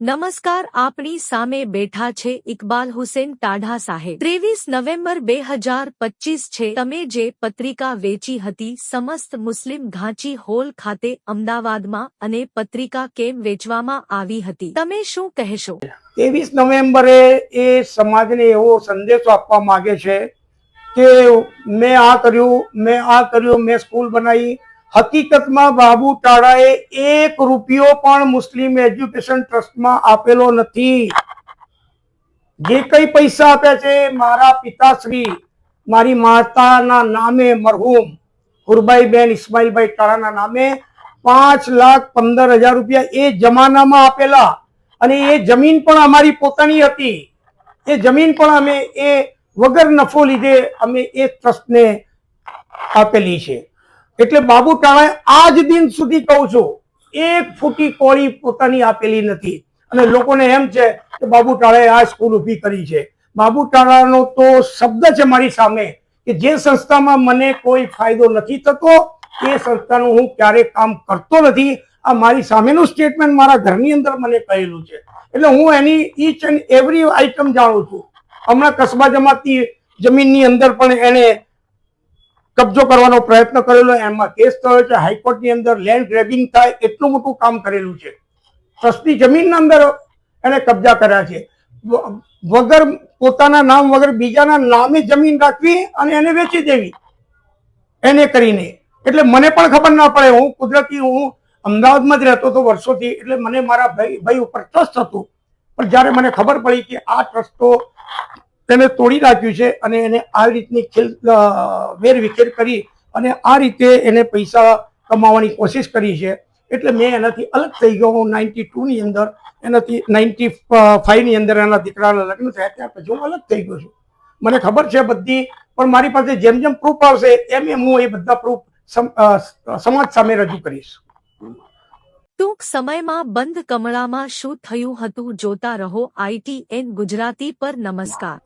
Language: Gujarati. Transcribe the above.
નમસ્કાર, આપણી સામે બેઠા છે ઇકબાલ હુસેન ટાઢા સાહેબ. ત્રેવીસ નવેમ્બર બે હજાર પચીસ છે. તમે જે પત્રિકા વેચી હતી, સમસ્ત મુસ્લિમ ઘાંચી હોલ ખાતે અમદાવાદમાં અને પત્રિકા કેમ વેચવામાં આવી હતી? તમે શું કહેશો? ત્રેવીસ નવેમ્બરે એ સમાજને એવો સંદેશો આપવા માંગે છે કે, મેં આ કર્યું, મેં આ કર્યું, મેં સ્કૂલ બનાવી હકીકતમાં બાબુ ટાળાએ એક રૂપિયો પણ મુસ્લિમ એજ્યુકેશન ટ્રસ્ટમાં આપેલો નથી. જે કઈ પૈસા આપ્યા છે, મારા પિતાશ્રી, મારી માતાના નામે મરહુમ, હુરબાઈબેન ઇસ્માઇલભાઈ ટાળાના નામે પાંચ લાખ પંદર હજાર રૂપિયા એ જમાનામાં આપેલા અને એ જમીન પણ અમારી પોતાની હતી. એ જમીન પણ અમે એ વગર નફો લીધે અમે એ ટ્રસ્ટને આપેલી છે. એટલે બાબુ ટાણાએ આજ દિન સુધી કહું છું, એક ફૂટી કોળી પોતાની આપેલી નથી. અને લોકોને એમ છે કે બાબુ ટાળાએ આ સ્કૂલ ઊભી કરી છે. બાબુ ટાળાનો તો શબ્દ છે મારી સામે કે જે સંસ્થામાં મને કોઈ ફાયદો નથી થતો, એ સંસ્થાનું હું ક્યારેય કામ કરતો નથી. આ મારી સામેનું સ્ટેટમેન્ટ મારા ઘરની અંદર મને કહેલું છે. એટલે હું એની ઈચ એન્ડ એવરી આઇટમ જાણું છું. હમણાં કસ્બા જમાતી જમીનની અંદર પણ એને કબજો કરવાનો પ્રયત્ન કરેલો, એમાં કેસ થયો છે, હાઈકોર્ટની અંદર લેન્ડ ગ્રેબિંગ થાય, એટલું મોટું કામ કરેલું છે. ટ્રસ્ટની જમીનના અંદર એને કબજા કર્યા છે. વગર પોતાના નામ, વગર બીજાના નામે જમીન રાખવી અને એને વેચી દેવી, એને કરીને. એટલે મને પણ ખબર ના પડે, હું કુદરતી, હું અમદાવાદમાં જ રહેતો હતો વર્ષોથી, એટલે મને મારા ભાઈ ભાઈ ઉપર ટ્રસ્ટ હતું. પણ જ્યારે મને ખબર પડી કે આ ટ્રસ્ટ તેને તોડી નાખ્યું છે અને એને આ રીતની ખેલ વેરવિખેર કરી અને આ રીતે એને પૈસા કમાવાની કોશિશ કરી છે. એટલે મેં એનાથી અલગ થઈ ગયો. હું નાઇન્ટી ટુની અંદર એનાથી, નાઇન્ટી ફાઈવની અંદર એના દીકરાના લગ્ન થયા ત્યાર પછી હું અલગ થઈ ગયો છું. મને ખબર છે બધી, પણ મારી પાસે જેમ જેમ પ્રૂફ આવશે, એમ એમ હું એ બધા પ્રૂફ સમાજ સામે રજૂ કરીશ. ટૂંક સમયમાં બંધ કમળામાં શું થયું હતું જોતા રહો આઈટીએન ગુજરાતી પર નમસ્કાર.